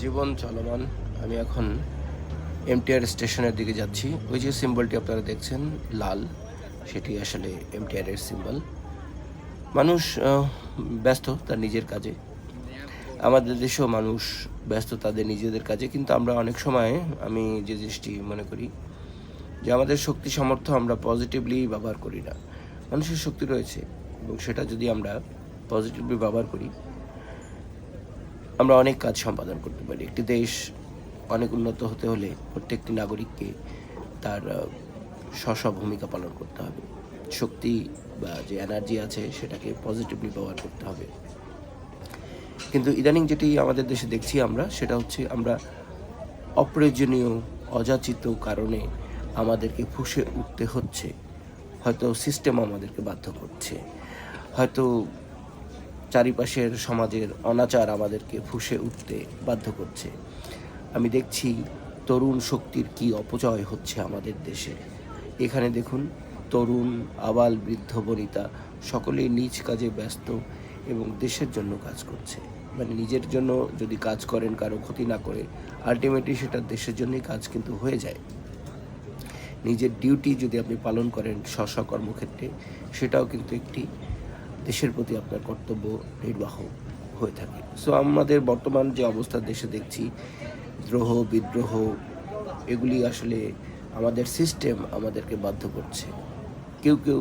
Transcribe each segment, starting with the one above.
জীবন চলমান। আমি এখন এমটিআর স্টেশনের দিকে যাচ্ছি। ওই যে সিম্বলটি আপনারা দেখছেন, লাল, সেটি আসলে এমটিআর এর সিম্বল মানুষ ব্যস্ত তার নিজের কাজে। আমাদের দেশেও মানুষ ব্যস্ত তাদের নিজেদের কাজে, কিন্তু আমরা অনেক সময় আমি যে জিনিসটি মনে করি যে আমাদের শক্তি সামর্থ্য আমরা পজিটিভলি ব্যবহার করি না। মানুষের শক্তি রয়েছে এবং সেটা যদি আমরা পজিটিভলি ব্যবহার করি আমরা অনেক কাজ সম্পাদন করতে পারি। একটি দেশ অনেক উন্নত হতে হলে প্রত্যেকটি নাগরিককে তার স্ব ভূমিকা পালন করতে হবে। শক্তি বা যে এনার্জি আছে সেটাকে পজিটিভলি ব্যবহার করতে হবে। কিন্তু ইদানিং যেটি আমাদের দেশে দেখছি আমরা, সেটা হচ্ছে আমরা অপ্রয়োজনীয়, অযাচিত কারণে আমাদেরকে ফুসে উঠতে হচ্ছে। হয়তো সিস্টেম আমাদেরকে বাধ্য করছে। হয়তো চারিপাশের সমাজের অনাচার আমাদেরকে ফুসে উঠতে বাধ্য করছে। আমি দেখছি তরুণ শক্তির কি অপচয় হচ্ছে আমাদের দেশে। এখানে দেখুন, তরুণ, আবাল বৃদ্ধ, বনিতা সকলেই নিজ কাজে ব্যস্ত এবং দেশের জন্য কাজ করছে। মানে নিজের জন্য যদি কাজ করেন, কারও ক্ষতি না করে আলটিমেটলি সেটা দেশের জন্যই কাজ কিন্তু হয়ে যায়। নিজের ডিউটি যদি আপনি পালন করেন স্ব কর্মক্ষেত্রে, সেটাও কিন্তু একটি দেশের প্রতি আপনার কর্তব্য নির্বাহ হয়ে থাকে। সো আমাদের বর্তমান যে অবস্থা, দেশে দেখছি, দ্রোহ, বিদ্রোহ, এগুলি আসলে আমাদের সিস্টেম আমাদেরকে বাধ্য করছে। কেউ কেউ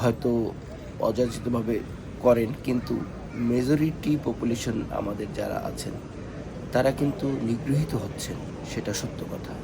হয়তো অযাচিতভাবে করেন, কিন্তু মেজরিটি পপুলেশন আমাদের যারা আছেন, তারা কিন্তু নিগৃহীত হচ্ছেন, সেটা সত্য কথা।